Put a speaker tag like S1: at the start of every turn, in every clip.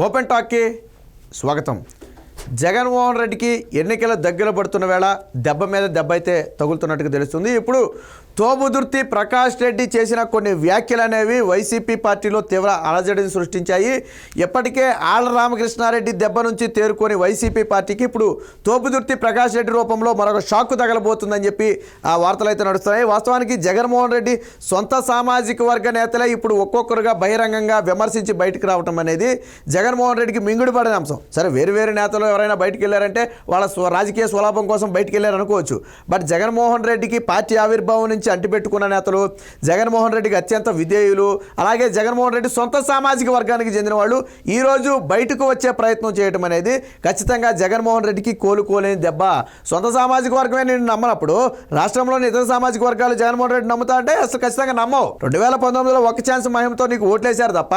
S1: Open టాక్కి స్వాగతం. జగన్మోహన్ రెడ్డికి ఎన్నికల దగ్గర పడుతున్న వేళ దెబ్బ మీద దెబ్బ అయితే తగులుతున్నట్టుగా తెలుస్తుంది. ఇప్పుడు తోబుదుర్తి ప్రకాష్ రెడ్డి చేసిన కొన్ని వ్యాఖ్యలు అనేవి వైసీపీ పార్టీలో తీవ్ర అలజడిని సృష్టించాయి. ఇప్పటికే ఆళ్ళ రామకృష్ణారెడ్డి దెబ్బ నుంచి తేరుకొని వైసీపీ పార్టీకి ఇప్పుడు తోపుదుర్తి ప్రకాష్ రెడ్డి రూపంలో మరొక షాక్ తగలబోతుందని చెప్పి ఆ వార్తలు అయితే నడుస్తున్నాయి. వాస్తవానికి జగన్మోహన్ రెడ్డి సొంత సామాజిక వర్గ నేతలే ఇప్పుడు ఒక్కొక్కరుగా బహిరంగంగా విమర్శించి బయటకు రావటం అనేది జగన్మోహన్ రెడ్డికి మింగుడు పడిన అంశం. సరే వేరు వేరు నేతలు ఎవరైనా బయటకు వెళ్ళారంటే వాళ్ళ స్వ- రాజకీయ స్వలాభం కోసం బయటకు వెళ్ళారనుకోవచ్చు. బట్ జగన్మోహన్ రెడ్డికి పార్టీ ఆవిర్భావం నుంచి అంటిపెట్టుకున్న నేతలు జగన్మోహన్ రెడ్డికి అత్యంత విధేయులు. అలాగే జగన్మోహన్ రెడ్డి సొంత సామాజిక వర్గానికి చెందిన వాళ్ళు ఈరోజు బయటకు వచ్చే ప్రయత్నం చేయడం అనేది ఖచ్చితంగా జగన్మోహన్ రెడ్డికి కోలుకోలేని దెబ్బ. సొంత సామాజిక వర్గమే నేను నమ్మనప్పుడు రాష్ట్రంలోని ఇతర సామాజిక వర్గాలు జగన్మోహన్ రెడ్డి నమ్ముతా అంటే అసలు ఖచ్చితంగా నమ్మవు. రెండు వేల పంతొమ్మిదిలో ఒక ఛాన్స్ మహిమతో నీకు ఓట్లేశారు తప్ప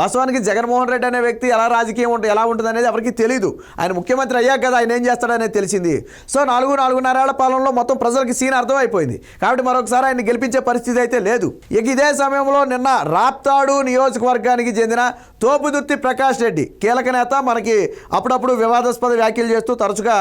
S1: వాస్తవానికి జగన్మోహన్ రెడ్డి అనే వ్యక్తి ఎలా రాజకీయం ఉంటుంది ఎలా ఉంటుంది అనేది ఎవరికి తెలియదు ఆయన ముఖ్యమంత్రి అయ్యాక కదా ఆయన ఏం చేస్తాడనేది తెలిసింది. సో నాలుగు నాలుగున్నరేళ్ళ పాలనలో మొత్తం ప్రజలకి సీన్ అర్థమైపోయింది. కాబట్టి మరొకసారి ఆయన గెలిపించే పరిస్థితి అయితే లేదు. ఇక ఇదే సమయంలో నిన్న రాప్తాడు నియోజకవర్గానికి చెందిన తోపుదుర్తి ప్రకాష్ రెడ్డి కీలక నేత మనకి అప్పుడప్పుడు వివాదాస్పద వ్యాఖ్యలు చేస్తూ తరచుగా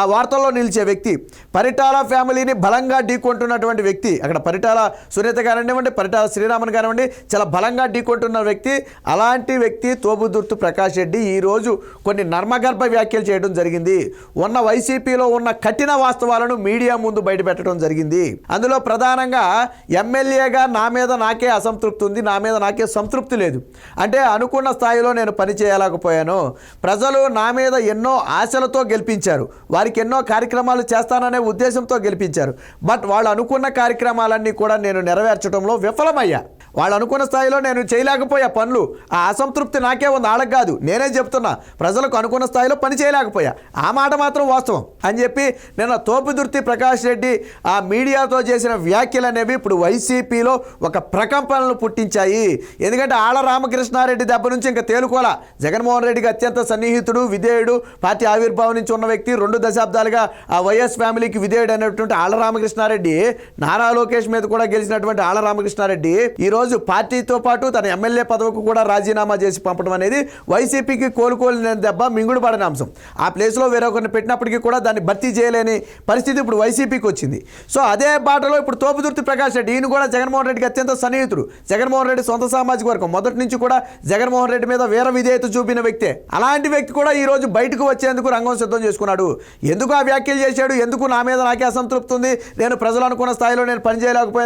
S1: ఆ వార్తల్లో నిలిచే వ్యక్తి. పరిటాల ఫ్యామిలీని బలంగా ఢీకొంటున్నటువంటి వ్యక్తి. అక్కడ పరిటాల సునీత కానివ్వండి పరిటాల శ్రీరామన్ కానివ్వండి చాలా బలంగా ఢీకొంటున్న వ్యక్తి. అలాంటి వ్యక్తి తోబుదుర్తి ప్రకాష్ రెడ్డి ఈరోజు కొన్ని నర్మగర్భ వ్యాఖ్యలు చేయడం జరిగింది. ఉన్న వైసీపీలో ఉన్న కఠిన వాస్తవాలను మీడియా ముందు బయటపెట్టడం జరిగింది. అందులో ప్రధానంగా ఎమ్మెల్యేగా నా మీద నాకే అసంతృప్తి ఉంది నా మీద నాకే సంతృప్తి లేదు. అంటే అనుకున్న స్థాయిలో నేను పని చేయలేకపోయాను. ప్రజలు నా మీద ఎన్నో ఆశలతో గెలిపించారు. వారికి ఎన్నో కార్యక్రమాలు చేస్తాననే ఉద్దేశంతో గెలిపించారు. బట్ వాళ్ళు అనుకున్న కార్యక్రమాలన్నీ కూడా నేను నెరవేర్చడంలో విఫలమయ్యా. వాళ్ళు అనుకున్న స్థాయిలో నేను చేయలేకపోయా పనులు. ఆ అసంతృప్తి నాకే ఉంది. వాళ్ళకి కాదు. నేనే చెప్తున్నా. ప్రజలకు అనుకున్న స్థాయిలో పని చేయలేకపోయా. ఆ మాట మాత్రం వాస్తవం. అని చెప్పి నిన్న తోపుదుర్తి ప్రకాష్ రెడ్డి ఆ మీడియాతో చేసిన వ్యాఖ్యలు అనేవి ఇప్పుడు వైసీపీలో ఒక ప్రకంపనలు పుట్టించాయి. ఎందుకంటే ఆళ్ళ రామకృష్ణారెడ్డి దెబ్బ నుంచి ఇంకా తేలుకోలా. జగన్మోహన్ రెడ్డికి అత్యంత సన్నిహితుడు విధేయుడు పార్టీ ఆవిర్భావం నుంచి ఉన్న వ్యక్తి రెండు దశాబ్దాలుగా ఆ వైఎస్ ఫ్యామిలీకి విధేయుడు అనేటువంటి ఆళ్ళ రామకృష్ణారెడ్డి నారా లోకేష్ మీద కూడా గెలిచినటువంటి ఆళ్ళ రామకృష్ణారెడ్డి ఈరోజు రోజు పార్టీతో పాటు తన ఎమ్మెల్యే పదవికి కూడా రాజీనామా చేసి పంపడం అనేది వైసీపీకి కోలుకోలేని దెబ్బ మింగుడుపడని అంశం. ఆ ప్లేస్లో వేరొకరిని పెట్టినప్పటికీ కూడా దాన్ని భర్తీ చేయలేని పరిస్థితి ఇప్పుడు వైసీపీకి వచ్చింది. సో అదే బాటలో ఇప్పుడు తోపుదుర్తి ప్రకాష్ రెడ్డి ఈయన కూడా జగన్మోహన్ రెడ్డికి అత్యంత సన్నిహితుడు. జగన్మోహన్ రెడ్డి సొంత సామాజిక వర్గం. మొదటి నుంచి కూడా జగన్మోహన్ రెడ్డి మీద వీర విధేయత చూపిన వ్యక్తే. అలాంటి వ్యక్తి కూడా ఈ రోజు బయటకు వచ్చేందుకు రంగం సిద్ధం చేసుకున్నాడు. ఎందుకు ఆ వ్యాఖ్యలు చేశాడు? ఎందుకు నా మీద నాకే అసంతృప్తి ఉంది? నేను ప్రజలు అనుకున్న స్థాయిలో నేను పని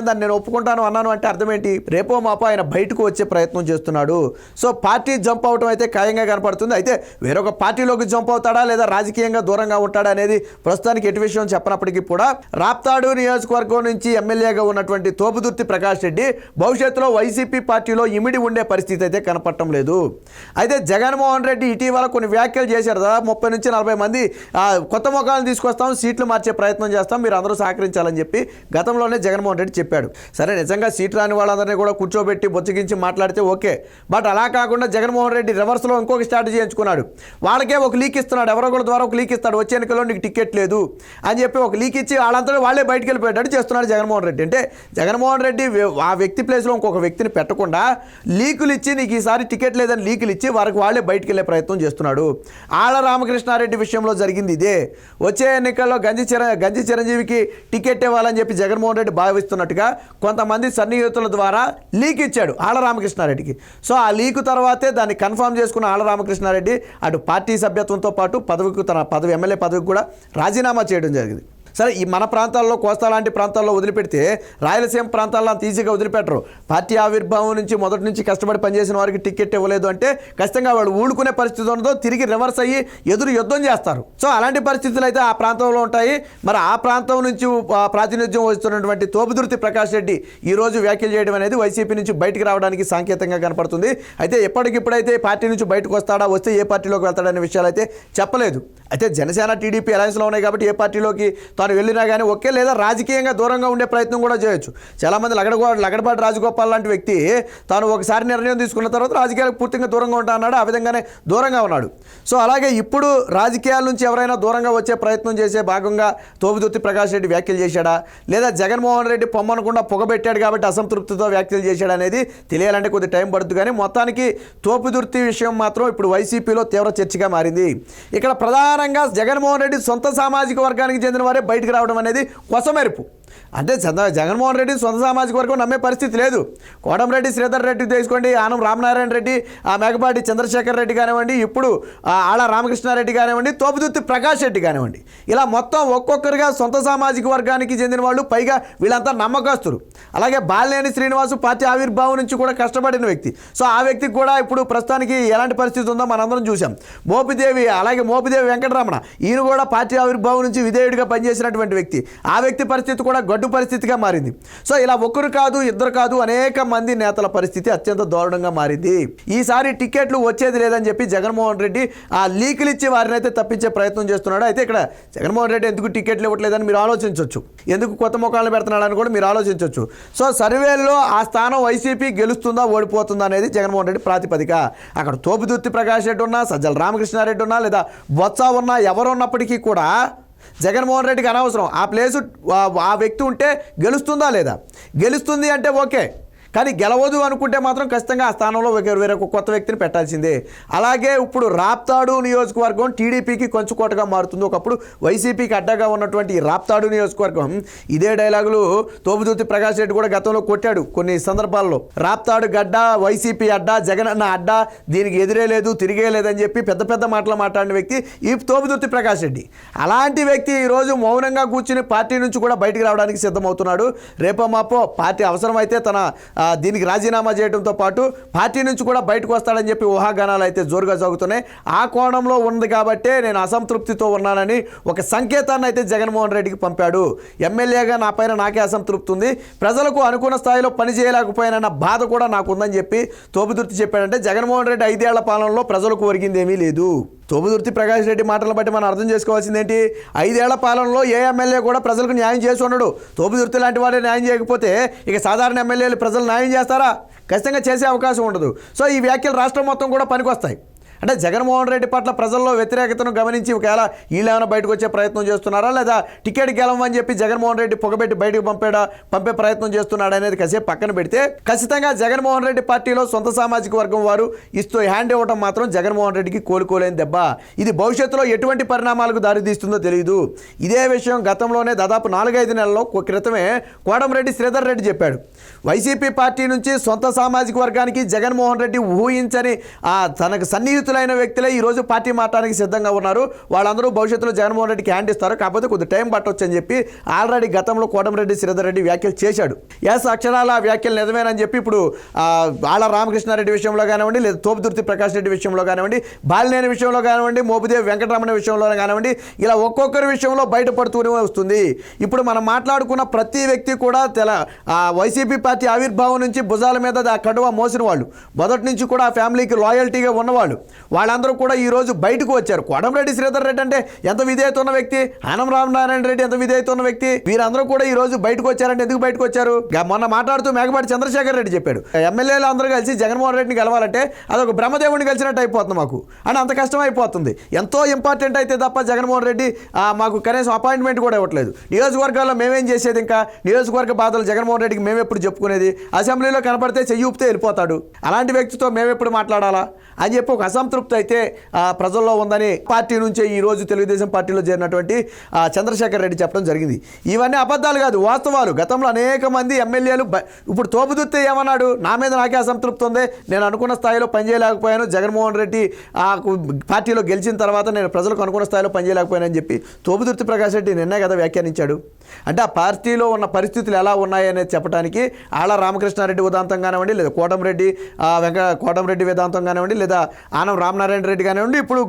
S1: దాన్ని నేను ఒప్పుకుంటాను అన్నాను అంటే అర్థం ఏంటి? రేపు మాపో ఆయన బయటకు వచ్చే ప్రయత్నం చేస్తున్నాడు. సో పార్టీ జంప్ అవటం అయితే ఖాయంగా కనపడుతుంది. అయితే వేరొక పార్టీలోకి జంప్ అవుతాడా లేదా రాజకీయంగా దూరంగా ఉంటాడా అనేది ప్రస్తుతానికి ఎటు విషయం చెప్పనప్పటికీ కూడా రాప్తాడు నియోజకవర్గం నుంచి ఎమ్మెల్యేగా ఉన్నటువంటి తోపుదుర్తి ప్రకాష్ రెడ్డి భవిష్యత్తులో వైసీపీ పార్టీలో ఇమిడి ఉండే పరిస్థితి అయితే కనపడటం లేదు. అయితే జగన్మోహన్ రెడ్డి ఇటీవల కొన్ని వ్యాఖ్యలు చేశారు. దాదాపు ముప్పై నుంచి నలభై మంది కొత్త ముఖాలను తీసుకొస్తాం సీట్లు మార్చే ప్రయత్నం చేస్తాం మీరు అందరూ సహకరించాలని చెప్పి గతంలోనే జగన్మోహన్ రెడ్డి చెప్పాడు. సరే నిజంగా సీట్లు రాని వాళ్ళందరినీ కూడా కూర్చోబెట్టి బొచ్చగించి మాట్లాడితే ఓకే. బట్ అలా కాకుండా జగన్మోహన్ రెడ్డి రివర్స్లో ఇంకొక స్ట్రాటజీ ఎంచుకున్నాడు. వాళ్ళకే ఒక లీక్ ఇస్తున్నాడు. ఎవరో ఒకరి ద్వారా ఒక లీక్ ఇస్తాడు. వచ్చే ఎన్నికల్లో నీకు టికెట్ లేదు అని చెప్పి ఒక లీక్ ఇచ్చి వాళ్ళంతా వాళ్ళే బయటికి వెళ్ళిపోయేటట్టు చేస్తున్నాడు జగన్మోహన్ రెడ్డి. అంటే జగన్మోహన్ రెడ్డి ఆ వ్యక్తి ప్లేస్లో ఇంకొక వ్యక్తిని పెట్టకుండా లీకులు ఇచ్చి నీకు ఈసారి టికెట్ లేదని లీకులు ఇచ్చి వారికి వాళ్ళే బయటికి వెళ్ళే ప్రయత్నం చేస్తున్నాడు. ఆళ్ళ రామకృష్ణారెడ్డి విషయంలో జరిగింది ఇదే. వచ్చే ఎన్నికల్లో గంజి చిర గంజి చిరంజీవికి టికెట్ ఇవ్వాలని చెప్పి జగన్మోహన్ రెడ్డి భావిస్తున్నట్టుగా కొంతమంది సన్నిహితుల ద్వారా లీక్ ఇచ్చాడు ఆళ్ళ రామకృష్ణారెడ్డికి. సో ఆ లీక్ తర్వాతే దాన్ని కన్ఫర్మ్ చేసుకున్న ఆళ్ళ రామకృష్ణారెడ్డి అటు పార్టీ సభ్యత్వంతో పాటు పదవికి తన పదవి ఎమ్మెల్యే పదవికి కూడా రాజీనామా చేయడం జరిగింది. సరే ఈ మన ప్రాంతాల్లో కోస్తా లాంటి ప్రాంతాల్లో వదిలిపెడితే రాయలసీమ ప్రాంతాల్లో అంత ఈజీగా వదిలిపెట్టరు. పార్టీ ఆవిర్భావం నుంచి మొదటి నుంచి కష్టపడి పనిచేసిన వారికి టికెట్ ఇవ్వలేదు అంటే ఖచ్చితంగా వాళ్ళు ఊడుకునే పరిస్థితి ఉండదో తిరిగి రివర్స్ అయ్యి ఎదురు యుద్ధం చేస్తారు. సో అలాంటి పరిస్థితులు అయితే ఆ ప్రాంతంలో ఉంటాయి. మరి ఆ ప్రాంతం నుంచి ప్రాతినిధ్యం వస్తున్నటువంటి తోపుదుర్తి ప్రకాష్ రెడ్డి ఈ రోజు వ్యాఖ్యలు చేయడం అనేది వైసీపీ నుంచి బయటకు రావడానికి సాంకేతంగా కనపడుతుంది. అయితే ఎప్పటికిప్పుడైతే పార్టీ నుంచి బయటకు వస్తాడా వస్తే ఏ పార్టీలోకి వెళ్తాడనే విషయాలు అయితే చెప్పలేదు. అయితే జనసేన టీడీపీ అలయన్స్లో ఉన్నాయి కాబట్టి ఏ పార్టీలోకి మనం వెళ్ళినా కానీ ఒకే లేదా రాజకీయంగా దూరంగా ఉండే ప్రయత్నం కూడా చేయొచ్చు. చాలామంది లగడగో లగడపాటి రాజగోపాల్ లాంటి వ్యక్తి తాను ఒకసారి నిర్ణయం తీసుకున్న తర్వాత రాజకీయాలకు పూర్తిగా దూరంగా ఉంటా అన్నాడు ఆ విధంగానే దూరంగా ఉన్నాడు. సో అలాగే ఇప్పుడు రాజకీయాల నుంచి ఎవరైనా దూరంగా వచ్చే ప్రయత్నం చేసే భాగంగా తోపుదుర్తి ప్రకాష్ రెడ్డి వ్యాఖ్యలు చేశాడా? లేదా జగన్మోహన్ రెడ్డి పొమ్మనకుండా పొగబెట్టాడు కాబట్టి అసంతృప్తితో వ్యాఖ్యలు చేశాడు అనేది తెలియాలంటే కొద్ది టైం పడుతుంది కానీ మొత్తానికి తోపుదుర్తి విషయం మాత్రం ఇప్పుడు వైసీపీలో తీవ్ర చర్చగా మారింది. ఇక్కడ ప్రధానంగా జగన్మోహన్ రెడ్డి సొంత సామాజిక వర్గానికి చెందిన వారే బయటకు రావడం అనేది కొసమెరుపు. అంటే చంద్ర జగన్మోహన్ రెడ్డి సొంత సామాజిక వర్గం నమ్మే పరిస్థితి లేదు. కోటంరెడ్డి శ్రీధర్ రెడ్డి తీసుకోండి ఆనం రామనారాయణ రెడ్డి ఆ మేకపాటి చంద్రశేఖర్ రెడ్డి కానివ్వండి ఇప్పుడు ఆళ్ళ రామకృష్ణారెడ్డి కానివ్వండి తోపుదుత్తి ప్రకాష్ రెడ్డి కానివ్వండి. ఇలా మొత్తం ఒక్కొక్కరుగా సొంత సామాజిక వర్గానికి చెందిన వాళ్ళు పైగా వీళ్ళంతా నమ్మకస్తులు. అలాగే బాలినేని శ్రీనివాసు పార్టీ ఆవిర్భావం నుంచి కూడా కష్టపడిన వ్యక్తి. సో ఆ వ్యక్తికి కూడా ఇప్పుడు ప్రస్తుతానికి ఎలాంటి పరిస్థితి ఉందో మనందరం చూసాం మోపిదేవి అలాగే మోపిదేవి వెంకటరమణ ఈయన కూడా పార్టీ ఆవిర్భావం నుంచి విధేయుడిగా పనిచేసినటువంటి వ్యక్తి. ఆ వ్యక్తి పరిస్థితి కూడా గడ్డు పరిస్థితిగా మారింది. సో ఇలా ఒకరు కాదు ఇద్దరు కాదు అనేక మంది నేతల పరిస్థితి అత్యంత దారుణంగా మారింది. ఈసారి టికెట్లు వచ్చేది లేదని చెప్పి జగన్మోహన్ రెడ్డి ఆ లీకులు ఇచ్చి వారిని అయితే తప్పించే ప్రయత్నం చేస్తున్నాడు. అయితే ఇక్కడ జగన్మోహన్ రెడ్డి ఎందుకు టికెట్లు ఇవ్వట్లేదని మీరు ఆలోచించవచ్చు ఎందుకు కొత్త ముఖాలను పెడుతున్నాడని కూడా మీరు ఆలోచించవచ్చు సో సర్వేల్లో ఆ స్థానం వైసీపీ గెలుస్తుందా ఓడిపోతుందా అనేది జగన్మోహన్ రెడ్డి ప్రాతిపదిక. అక్కడ తోపుదుర్తి ప్రకాష్ రెడ్డి ఉన్నా సజ్జల రామకృష్ణారెడ్డి ఉన్నా లేదా బొత్స ఉన్నా ఎవరు ఉన్నప్పటికీ కూడా జగన్మోహన్ రెడ్డికి అనవసరం. ఆ ప్లేసు ఆ- ఆ వ్యక్తి ఉంటే గెలుస్తుందా లేదా? గెలుస్తుంది అంటే ఓకే. కానీ గెలవదు అనుకుంటే మాత్రం ఖచ్చితంగా ఆ స్థానంలో వేరొక వేరే ఒక కొత్త వ్యక్తిని పెట్టాల్సిందే. అలాగే ఇప్పుడు రాప్తాడు నియోజకవర్గం టీడీపీకి కొంచుకోటగా మారుతుంది. ఒకప్పుడు వైసీపీకి అడ్డగా ఉన్నటువంటి రాప్తాడు నియోజకవర్గం ఇదే డైలాగులు తోపుదూతి ప్రకాష్ రెడ్డి కూడా గతంలో కొట్టాడు కొన్ని సందర్భాల్లో. రాప్తాడు గడ్డ వైసీపీ అడ్డ జగన్ అన్న అడ్డ దీనికి ఎదురే లేదు తిరిగే లేదని చెప్పి పెద్ద పెద్ద మాటలు మాట్లాడిన వ్యక్తి ఈ తోపుదుర్తి ప్రకాష్ రెడ్డి. అలాంటి వ్యక్తి ఈరోజు మౌనంగా కూర్చుని పార్టీ నుంచి కూడా బయటికి రావడానికి సిద్ధమవుతున్నాడు. రేపో మాపో పార్టీ అవసరమైతే తన దీనికి రాజీనామా చేయడంతో పాటు పార్టీ నుంచి కూడా బయటకు వస్తాడని చెప్పి ఊహాగానాలు అయితే జోరుగా సాగుతున్నాయి. ఆ కోణంలో ఉంది కాబట్టే నేను అసంతృప్తితో ఉన్నానని ఒక సంకేతాన్ని అయితే జగన్మోహన్ రెడ్డికి పంపాడు. ఎమ్మెల్యేగా నా పైన నాకే అసంతృప్తి ఉంది. ప్రజలకు అనుకున్న స్థాయిలో పని చేయలేకపోయినన్న బాధ కూడా నాకు ఉందని చెప్పి తోపుదుర్తి చెప్పాడంటే జగన్మోహన్ రెడ్డి ఐదేళ్ళ పాలనలో ప్రజలకు ఒరిగిందేమీ లేదు. తోపుదుర్తి ప్రకాష్ రెడ్డి మాటలను బట్టి మనం అర్థం చేసుకోవాల్సింది ఏంటి? ఐదేళ్ళ పాలనలో ఏ ఎమ్మెల్యే కూడా ప్రజలకు న్యాయం చేసి ఉండడు. తోపుదుర్తి లాంటి వాడే న్యాయం చేయకపోతే ఇక సాధారణ ఎమ్మెల్యేలు ప్రజలు న్యాయం చేస్తారా? ఖచ్చితంగా చేసే అవకాశం ఉండదు. సో ఈ వ్యాఖ్యలు రాష్ట్రం మొత్తం కూడా పనికొస్తాయి. అంటే జగన్మోహన్ రెడ్డి పట్ల ప్రజల్లో వ్యతిరేకతను గమనించి ఒకవేళ వీళ్ళేమైనా బయటకు వచ్చే ప్రయత్నం చేస్తున్నారా? లేదా టికెట్ గెలవని చెప్పి జగన్మోహన్ రెడ్డి పొగబెట్టి బయటకు పంపాడా పంపే ప్రయత్నం చేస్తున్నాడు అనేది కాసేపు పక్కన పెడితే ఖచ్చితంగా జగన్మోహన్ రెడ్డి పార్టీలో సొంత సామాజిక వర్గం వారు ఇస్తూ హ్యాండ్ ఇవ్వడం మాత్రం జగన్మోహన్ రెడ్డికి కోలుకోలేని దెబ్బ. ఇది భవిష్యత్తులో ఎటువంటి పరిణామాలకు దారితీస్తుందో తెలియదు ఇదే విషయం గతంలోనే దాదాపు నాలుగైదు నెలల్లో క్రితమే కోడంరెడ్డి శ్రీధర్ రెడ్డి చెప్పాడు. వైసీపీ పార్టీ నుంచి సొంత సామాజిక వర్గానికి జగన్మోహన్ రెడ్డి ఊహించని ఆ తనకు సన్నిహితులైన వ్యక్తులే ఈరోజు పార్టీ మారడానికి సిద్ధంగా ఉన్నారు. వాళ్ళందరూ భవిష్యత్తులో జగన్మోహన్ రెడ్డికి హ్యాండ్ ఇస్తారు. కాకపోతే కొద్ది టైం పట్టవచ్చు అని చెప్పి ఆల్రెడీ గతంలో కోటమిరెడ్డి శ్రీధర్ రెడ్డి వ్యాఖ్యలు చేశాడు. ఎస్ అక్షరాల వ్యాఖ్యలు నిజమేనని చెప్పి ఇప్పుడు ఆ, ఆళ్ళ రామకృష్ణారెడ్డి విషయంలో కానివ్వండి లేదా తోపుదుర్తి ప్రకాష్ రెడ్డి విషయంలో కానివ్వండి బాలినేని విషయంలో కానివ్వండి మోపిదేవి వెంకటరమణ విషయంలో కానివ్వండి ఇలా ఒక్కొక్కరి విషయంలో బయటపడుతూనే వస్తుంది. ఇప్పుడు మనం మాట్లాడుకున్న ప్రతి వ్యక్తి కూడా తెల వైసీపీ పార్టీ ఆవిర్భావం నుంచి భుజాల మీద ఆ కడువ మోసిన వాళ్ళు. మొదటి నుంచి కూడా ఆ ఫ్యామిలీకి లాయల్టీగా ఉన్నవాళ్ళు. వాళ్ళందరూ కూడా ఈ రోజు బయటకు వచ్చారు. కోటంరెడ్డి శ్రీధర్ రెడ్డి అంటే ఎంత విధేయత ఉన్న వ్యక్తి? ఆనం రామనారాయణ రెడ్డి ఎంత విధేయత ఉన్న వ్యక్తి? వీరందరూ కూడా ఈ రోజు బయటకు వచ్చారంటే ఎందుకు బయటకు వచ్చారు? మొన్న మాట్లాడుతూ మేకపాటి చంద్రశేఖర్ రెడ్డి చెప్పాడు. ఎమ్మెల్యేలు అందరూ కలిసి జగన్మోహన్ రెడ్డిని కలవాలంటే అదొక బ్రహ్మదేవుడిని కలిసినట్టు అయిపోతుంది మాకు. అని అంత కష్టం అయిపోతుంది ఎంతో ఇంపార్టెంట్ అయితే తప్ప జగన్మోహన్ రెడ్డి మాకు కనీసం అపాయింట్మెంట్ కూడా ఇవ్వట్లేదు. నియోజకవర్గాల్లో మేమేం చేసేది ఇంకా? నియోజకవర్గ బాధలు జగన్మోహన్ రెడ్డికి మేము ఎప్పుడు చెప్పుకునేది? అసెంబ్లీలో కనపడితే చెయ్యి ఊపితే వెళ్ళిపోతాడు. అలాంటి వ్యక్తితో మేము ఎప్పుడు మాట్లాడాలా? అని చెప్పి ఒక సంతృప్తి అయితే ఆ, ప్రజల్లో ఉందని పార్టీ నుంచే ఈ రోజు తెలుగుదేశం పార్టీలో చేరినటువంటి ఆ, చంద్రశేఖర్ రెడ్డి చెప్పడం జరిగింది. ఇవన్నీ అబద్ధాలు కాదు వాస్తవాలు. గతంలో అనేక మంది ఎమ్మెల్యేలు ఇప్పుడు తోపుదుత్తే ఏమన్నాడు? నా మీద నాకే అసంతృప్తి ఉంది. నేను అనుకున్న స్థాయిలో పనిచేయలేకపోయాను. జగన్మోహన్ రెడ్డి ఆ పార్టీలో గెలిచిన తర్వాత నేను ప్రజలకు అనుకున్న స్థాయిలో పనిచేయలేకపోయానని చెప్పి తోపుదుర్తి ప్రకాష్ రెడ్డి నిన్నే కదా వ్యాఖ్యానించాడు. అంటే ఆ పార్టీలో ఉన్న పరిస్థితులు ఎలా ఉన్నాయనేది చెప్పడానికి ఆళ్ళ రామకృష్ణారెడ్డి ఉదాంతం కానివ్వండి లేదా కోటంరెడ్డి రెడ్డి వెంక కోటంరెడ్డి వేదాంతం కానివ్వండి లేదా ఆనం రామనారాయణ రెడ్డి కానివ్వండి ఇప్పుడు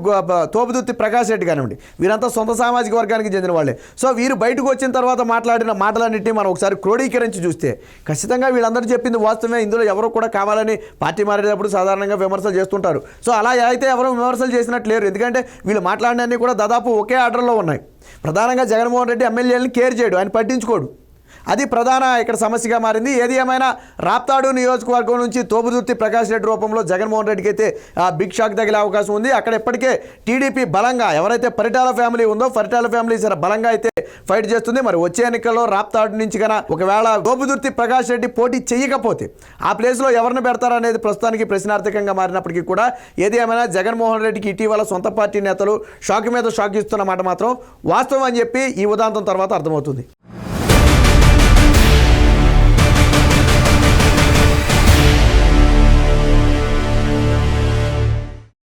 S1: తోపుదుత్తి తోపుదుర్తి ప్రకాష్ రెడ్డి కానివ్వండి వీరంతా సొంత సామాజిక వర్గానికి చెందిన వాళ్ళే. సో వీరు బయటకు వచ్చిన తర్వాత మాట్లాడిన మాటలన్నింటినీ మనం ఒకసారి క్రోడీకరించి చూస్తే ఖచ్చితంగా వీళ్ళందరూ చెప్పింది వాస్తవమే. ఇందులో ఎవరు కూడా కావాలని పార్టీ మారేటప్పుడు సాధారణంగా విమర్శలు చేస్తుంటారు. సో అలా అయితే ఎవరు విమర్శలు చేసినట్టు లేరు. ఎందుకంటే వీళ్ళు మాట్లాడినన్నీ కూడా దాదాపు ఒకే ఆర్డర్లో ఉన్నాయి. ప్రధానంగా జగన్మోహన్ రెడ్డి ఎమ్మెల్యేలను కేర్ చేయడు ఆయన పట్టించుకోడు. అది ప్రధాన ఇక్కడ సమస్యగా మారింది. ఏది ఏమైనా రాప్తాడు నియోజకవర్గం నుంచి తోపుదుర్తి ప్రకాష్ రెడ్డి రూపంలో జగన్మోహన్ రెడ్డికి అయితే బిగ్ షాక్ తగిలే అవకాశం ఉంది. అక్కడ ఇప్పటికే టీడీపీ బలంగా ఎవరైతే పరిటాల ఫ్యామిలీ ఉందో పరిటాల ఫ్యామిలీ సరే బలంగా అయితే ఫైట్ చేస్తుంది. మరి వచ్చే ఎన్నికల్లో రాప్తాడు నుంచి కన్నా ఒకవేళ తోబుదుర్తి ప్రకాష్ రెడ్డి పోటీ చేయకపోతే ఆ ప్లేస్లో ఎవరిని పెడతారనేది ప్రస్తుతానికి ప్రశ్నార్థకంగా మారినప్పటికీ కూడా ఏది ఏమైనా జగన్మోహన్ రెడ్డికి ఇటీవల సొంత పార్టీ నేతలు షాక్ మీద షాక్ ఇస్తున్న మాట మాత్రం వాస్తవం అని చెప్పి ఈ ఉదాంతం తర్వాత అర్థమవుతుంది.